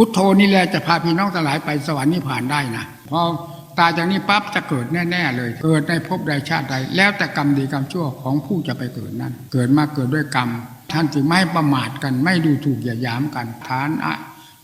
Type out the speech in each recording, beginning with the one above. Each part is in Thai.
พุทโธนี่แหละจะพาพี่น้องทั้งหลายไปสวรรค์นิพพานได้นะพอตายจากนี้ปั๊บจะเกิดแน่ๆเลย เกิดในภพใดชาติใด แล้วแต่กรรมดีกรรมชั่วของผู้จะไปเกิดนั้น เกิดมาเกิดด้วยกรรม ท่านจึงไม่ประมาทกัน ไม่ดูถูกอย่ายามกันฐานอะ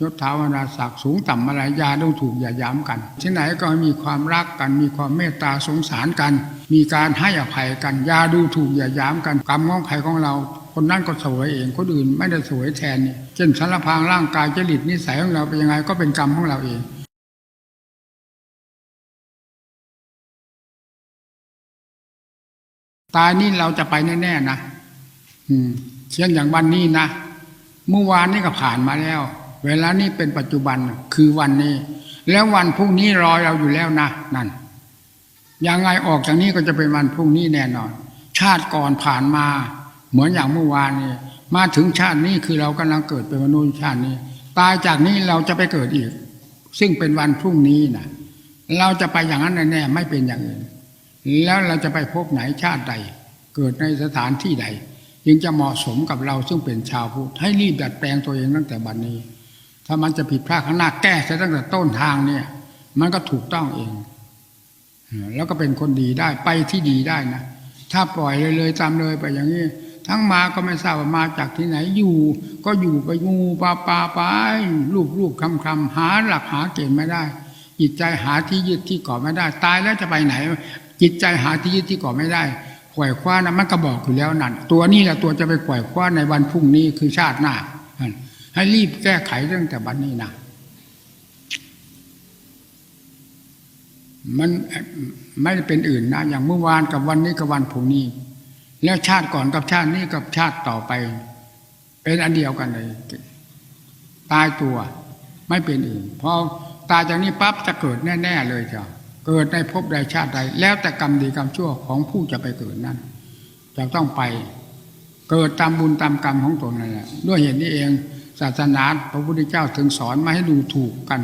ยศถาวนาศักดิ์สูงต่ำอะไรยาดูถูกอย่ายามกัน ที่ไหนก็มีความรักกัน มีความเมตตาสงสารกัน มีการให้อภัยกันอย่าดูถูกอย่ายามกัน กรรมของใครของเรา คนนั้นก็สวยเองคนอื่นไม่ได้สวยแทนนี่เช่นสารพางร่างกายจริตนิสัยของเราเป็นยังไงก็เป็นกรรมของเราเองตายนี่เราจะไปแน่ๆนะอืมเช่นอย่างวันนี้นะเมื่อวานนี้ก็ผ่านมาแล้ว เวลานี้เป็นปัจจุบันคือวันนี้ แล้ววันพรุ่งนี้รอเราอยู่แล้วนะนั่นยังไงออกจากนี้ก็จะเป็นวันพรุ่งนี้แน่นอน ชาติก่อนผ่านมา เหมือนอย่างเมื่อวานนี้มาถึงชาตินี้คือเรากำลังเกิดเป็นมนุษย์ชาตินี้ ตายจากนี้เราจะไปเกิดอีก ซึ่งเป็นวันพรุ่งนี้นะเราจะไปอย่างนั้นแน่ๆไม่เป็นอย่างอื่นแล้วเราจะไปพบไหนชาติใด เกิดในสถานที่ใดจึงจะเหมาะสมกับเราซึ่งเป็นชาวพุทธให้รีบดัดแปลงตัวเองตั้งแต่บัดนนี้ ถ้ามันจะผิดพลาดข้างหน้าแก้ซะตั้งแต่ต้นทางเนี่ย มันก็ถูกต้องเอง แล้วก็เป็นคนดีได้ไปที่ดีได้นะถ้าปล่อยเลยเลยตามเลยไปอย่างนี้ ทั้งมาก็ไม่ทราบว่ามาจากที่ไหนอยู่ ก็อยู่ไปงูปลาปลาไปลูกลูกคำคำหาหลักหาเกณฑ์ไม่ได้ จิตใจหาที่ยึดที่เกาะไม่ได้ ตายแล้วจะไปไหน จิตใจหาที่ยึดที่เกาะไม่ได้ขวายคว้านะมันก็บอกอยู่แล้วนั่นตัวนี้แหละตัวจะไปขวายคว้าในวันพรุ่งนี้คือชาติหน้าให้รีบแก้ไขตั้งแต่บัดนนี้นะมันไม่ได้เป็นอื่นนะอย่างเมื่อวานกับวันนี้กับวันพรุ่งนี้ แล้วชาติก่อนกับชาตินี้กับชาติต่อไป เป็นอันเดียวกันเลยตายตัว ไม่เป็นอื่นพอตายจากนี้ปั๊บจะเกิดแน่ๆเลยจ้ะเกิดในภพใดชาติใด แล้วแต่กรรมดีกรรมชั่วของผู้จะไปเกิดนั้นจะต้องไปเกิดตามบุญตามกรรมของตนนั่นแหละด้วยเหตุนี้เองศาสนาพระพุทธเจ้าถึงสอนมาให้ดูถูกกัน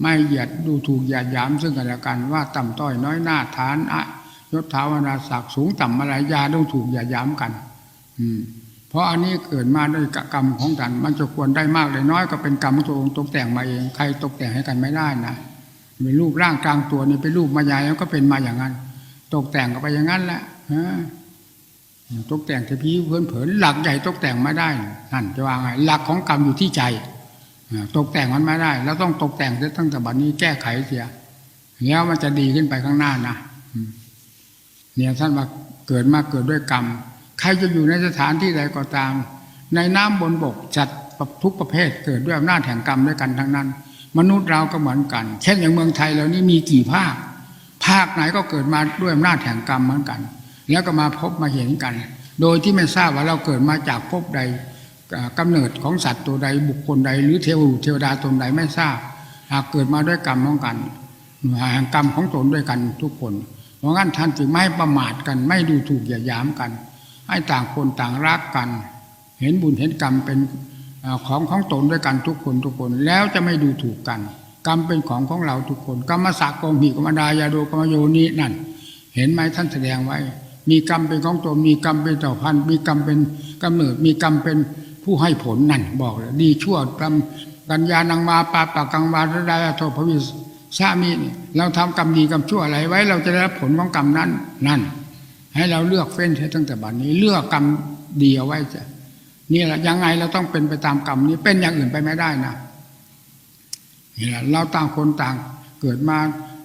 ไม่เหยียดดูถูกเหยียดหยามซึ่งกันและกันว่าต่ำต้อยน้อยหน้าฐานอะ ยศถาวนาศักดิ์สูงต่ำอะไรยาดูถูกเหยียดหยามกัน อืม เพราะอันนี้เกิดมาด้วยกรรมของกัน มันจะควรได้มากเลยน้อยก็เป็นกรรมของตัวองตกแต่งมาเอง ใครตกแต่งให้กันไม่ได้นะเป็นรูปร่างกลางตัวนี่เป็นรูปมายายแล้วก็เป็นมาอย่างนั้น ตกแต่งก็ไปอย่างนั้นแหละฮะตกแต่งที่พี่เพื่อนเผินหลักใหญ่ตกแต่งไม่ได้นั่นจะว่าไงหลักของกรรมอยู่ที่ใจตกแต่งมันไม่ได้ แล้วต้องตกแต่งตั้งแต่บัดนี้แก้ไขเสียแล้วมันจะดีขึ้นไปข้างหน้านะ เนี่ยท่านว่าเกิดมาเกิดด้วยกรรม ใครจะอยู่ในสถานที่ใดก็ตาม ในน้ำบนบกจัดทุกประเภทเกิดด้วยอำนาจแห่งกรรมด้วยกันทั้งนั้น มนุษย์เราก็เหมือนกัน เช่นอย่างเมืองไทยเรานี่มีกี่ภาค ภาคไหนก็เกิดมาด้วยอำนาจแห่งกรรมเหมือนกัน แล้วก็มาพบมาเห็นกัน โดยที่ไม่ทราบว่าเราเกิดมาจากภพใดกำเนิดของสัตว์ตัวใดบุคคลใด หรือเทวดาเทวดาตนใดไม่ทราบหากเกิดมาด้วยกรรมของกันแห่งกรรมของตนด้วยกันทุกคน เพราะงั้นท่านจึงไม่ประมาทกัน ไม่ดูถูกอย่ายามกัน ให้ต่างคนต่างรักกัน เห็นบุญเห็นกรรมเป็นของของตนด้วยกันทุกคนทุกคนแล้วจะไม่ดูถูกกัน กรรมเป็นของของเราทุกคนกรรมสักกงหิกรรมดายาโดกรรมโยนีนั่น เห็นไหมท่านแสดงไว้ มีกรรมเป็นของตนมีกรรมเป็นเต่าพันมีกรรมเป็นกำเนิดมีกรรมเป็นผู้ให้ผลนั่นบอกเลยดีชั่วกรรมกัญญานังมาปาปากังวาระดายาโทภวิสามีนี่เราทำกรรมดีกรรมชั่วอะไรไว้ เราจะได้รับผลของกรรมนั้น นั่น ให้เราเลือกเฟ้นใช้ตั้งแต่บัดนี้ เลือกกรรมดีเอาไว้จะนี่แหละยังไงเราต้องเป็นไปตามกรรมนี้เป็นอย่างอื่นไปไม่ได้นะนี่แหละเราต่างคนต่างเกิดมา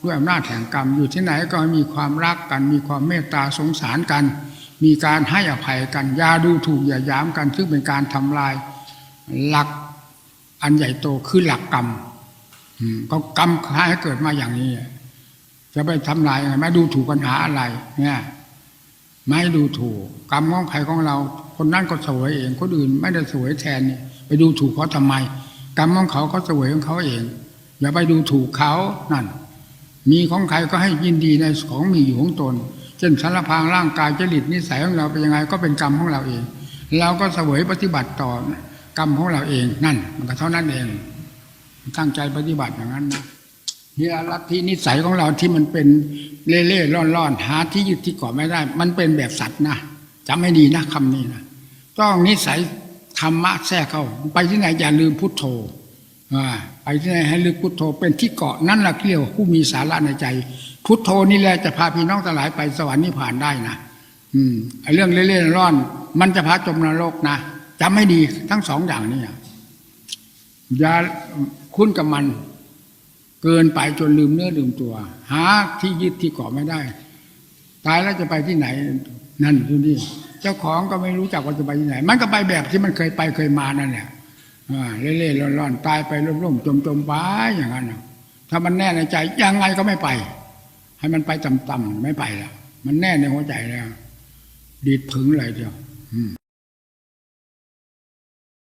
ด้วยอำนาจแห่งกรรมอยู่ที่ไหนก็มีความรักกัน มีความเมตตาสงสารกัน มีการให้อภัยกันยาดูถูกอย่าย้ำกันซึ่งเป็นการทำลายหลักอันใหญ่โตคือหลักกรรม ก็กรรมให้เกิดมาอย่างนี้ จะไปทำลายยังไงไม่ดูถูกปัญหาอะไร เนี่ยไม่ดูถูก กรรมของใครของเรา คนนั้นก็สวยเองคนอื่นไม่ได้สวยแทนนี่ไปดูถูกเขาทำไม กรรมของเขาเขาสวยของเขาเอง อย่าไปดูถูกเขานั่น มีของใครก็ให้ยินดีในของมีอยู่ของตน เช่นสารพางร่างกายจริตนิสัยของเราเป็นยังไง ก็เป็นกรรมของเราเอง เราก็เสวยปฏิบัติต่อกรรมของเราเองนั่น มันก็เท่านั้นเอง ตั้งใจปฏิบัติอย่างนั้นนะเนี่ลัทธินิสัยของเราที่มันเป็นเล่เล่ร่อนร่อนหาที่ยึดที่เกาะไม่ได้ มันเป็นแบบสัตว์นะจำไม่ดีนะคำนี้นะต้องนิสัยธรรมะแทรกเข้า ไปที่ไหนอย่าลืมพุทโธอ่าไปที่ไหนให้ลึกพุทโธเป็นที่เกาะนั่นแหละเรียวผู้มีสาระในใจ พุทโธนี่แหละจะพาพี่น้องทั้งหลายไปสวรรค์นิพพานได้นะอืมไอเรื่องเล่นๆร่อน มันจะพาจมนรกนะจำให้ดีทั้งสองอย่างนี่อย่า คุ้นกับมัน เกินไปจนลืมเนื้อลืมตัว หาที่ยึดที่เกาะไม่ได้ ตายแล้วจะไปที่ไหน นั่นอยู่นี่เจ้าของก็ไม่รู้จักว่าจะไปที่ไหน มันก็ไปแบบที่มันเคยไปเคยมานั่นแหละอ่เล่ๆร่อนๆตายไปร่มๆจมๆไปอย่างนั้นถ้ามันแน่ในใจยังไงก็ไม่ไป ให้มันไปต่ำๆไม่ไปละมันแน่ในหัวใจแล้วดีดผึงเลยเดียว